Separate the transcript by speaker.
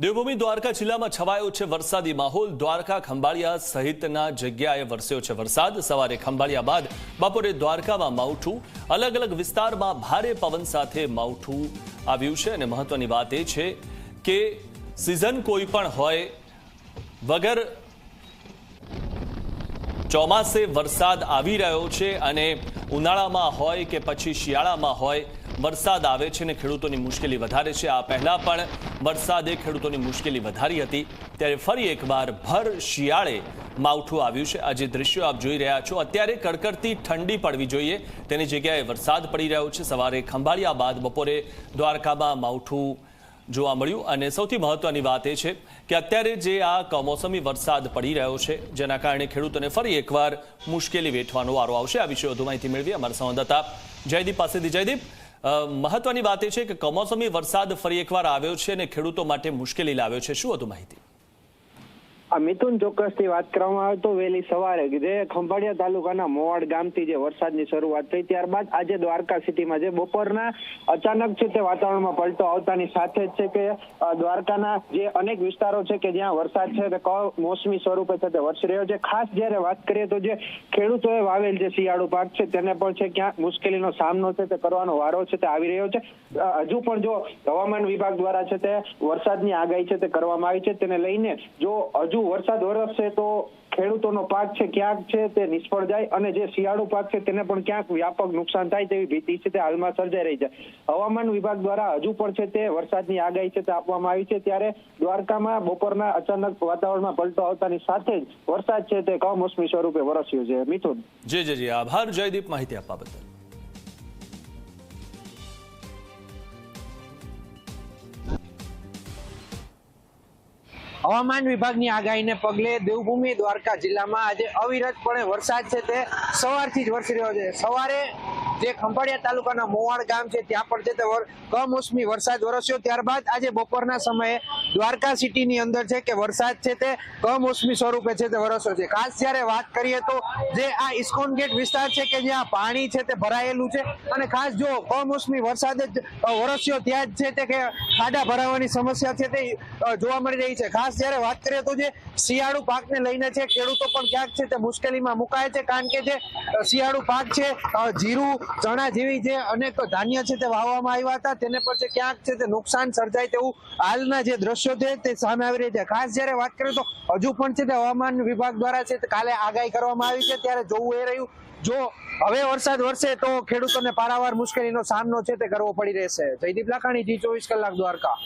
Speaker 1: દેવભૂમિ દ્વારકા જિલ્લામાં છવાયો છે વરસાદી માહોલ. દ્વારકા ખંભાળિયા સહિતના જગ્યાએ વરસ્યો છે વરસાદ. સવારે ખંભાળિયા બાદ બપોરે દ્વારકામાં માવઠું. અલગ અલગ વિસ્તારમાં ભારે પવન સાથે માવઠું આવ્યું છે. અને મહત્વની વાત એ છે કે સિઝન કોઈ પણ હોય વગર ચોમાસે વરસાદ આવી રહ્યો છે. અને ઉનાળામાં હોય કે પછી શિયાળામાં હોય વરસાદ આવે છે અને ખેડૂતોની મુશ્કેલી વધારે છે. આ પહેલા પણ વરસાદે ખેડૂતોની મુશ્કેલી વધારી હતી. ત્યારે ફરી એકવાર ભર શિયાળે માવઠું આવ્યું છે. આ જે દ્રશ્યો આપ જોઈ રહ્યા છો, અત્યારે કડકડતી ઠંડી પડવી જોઈએ. તેની જગ્યાએ વરસાદ પડી રહ્યો છે. સવારે ખંભાળિયા બાદ બપોરે દ્વારકામાં માવઠું જોવા મળ્યું. અને સૌથી મહત્વની વાત એ છે કે અત્યારે જે આ કમોસમી વરસાદ પડી રહ્યો છે, જેના કારણે ખેડૂતોને ફરી એકવાર મુશ્કેલી વેઠવાનો વારો આવશે. આ વિશે વધુ માહિતી મેળવી અમારા સંવાદદાતા જયદીપ પાસેથી. જયદીપ મહત્વની વાત એ છે કે કમોસમી વરસાદ ફરી એકવાર આવ્યો છે અને ખેડૂતો માટે મુશ્કેલી લાવ્યો છે. શું વધુ માહિતી?
Speaker 2: મિથુન ચોક્કસથી વાત કરવામાં આવે તો વહેલી સવારે જે. ખંભાળિયા તાલુકાના મોવાડ ગામથી જે વરસાદની શરૂઆત થઈ, ત્યારબાદ આજે દ્વારકા સિટીમાં જે બપોરના અચાનક છે તે વાતાવરણમાં પલટો આવતાની સાથે જ છે કે દ્વારકાના જે અનેક વિસ્તારો છે કે જ્યાં વરસાદ છે તે કમોસમી સ્વરૂપે છે તે વરસી રહ્યો છે. ખાસ જ્યારે વાત કરીએ તો જે ખેડૂતોએ વાવેલ જે શિયાળુ પાક છે તેને પણ છે ક્યાંક મુશ્કેલીનો સામનો છે તે કરવાનો વારો છે તે આવી રહ્યો છે. હજુ પણ જો હવામાન વિભાગ દ્વારા છે તે વરસાદની આગાહી છે તે કરવામાં આવી છે. તેને લઈને જો હજુ વરસાદ વરસશે તો ખેડૂતોનો પાક છે, ક્યાંક છે તે નિષ્ફળ જાય અને જે શિયાળુ પાક છે તેને પણ ક્યાંક વ્યાપક નુકસાન થાય તેવી ભીતિ છે, તે હાલમાં સર્જાઈ રહી છે. હવામાન વિભાગ દ્વારા હજુ પણ છે તે વરસાદની આગાહી છે તે આપવામાં આવી છે. ત્યારે દ્વારકામાં બપોરના અચાનક વાતાવરણમાં પલટો આવતાની સાથે જ વરસાદ છે તે કમોસમી સ્વરૂપે વરસ્યો છે. મિથુન.
Speaker 1: જી જી જી. આભાર. જયદીપ, માહિતી આપવા બદલ.
Speaker 3: હવામાન વિભાગની આગાહીને પગલે દેવભૂમિ દ્વારકા જિલ્લામાં આજે અવિરતપણે વરસાદ છે તે સવારથી જ વરસી રહ્યો છે. સવારે જે ખંભાળિયા તાલુકાના મોવાડ ગામ છે, ત્યાં પણ છે તે કમોસમી વરસાદ વરસ્યો. ત્યારબાદ આજે બપોરના સમયે દ્વારકા સિટીની અંદર છે કે વરસાદ છે તે કમોસમી સ્વરૂપે છે તે વરસ્યો છે. ખાસ જ્યારે વાત કરીએ તો જે આ ઇસ્કોન ગેટ વિસ્તાર છે કે જ્યાં પાણી છે તે ભરાયેલું છે અને ખાસ જો કમોસમી વરસાદ જ વરસ્યો, ત્યાં જ છે તે કે ખાડા ભરાવાની સમસ્યા છે તે જોવા મળી રહી છે. ખાસ જ્યારે વાત કરીએ તો જે શિયાળુ પાકને લઈને છે, ખેડૂતો પણ ક્યાંક છે તે મુશ્કેલીમાં મુકાય છે, કારણ કે જે શિયાળુ પાક છે જીરું, ચણા જેવી જે અનેક ધાન્ય છે તે વાવવામાં આવ્યા હતા, તેને પર જે ક્યાંક છે તે નુકસાન સર્જાય તેવું હાલના જે દ્રશ્યો છે તે સામે આવી રહ્યા છે. ખાસ જ્યારે વાત કરીએ તો હજુ પણ છે તે હવામાન વિભાગ દ્વારા છે કાલે આગાહી કરવામાં આવી છે. ત્યારે જોવું એ રહ્યું જો હવે વરસાદ વરસે તો ખેડૂતોને પારાવાર મુશ્કેલીનો સામનો છે તે કરવો પડી રહેશે. જયદીપ લાખાણી જી ચોવીસ કલાક દ્વારકા.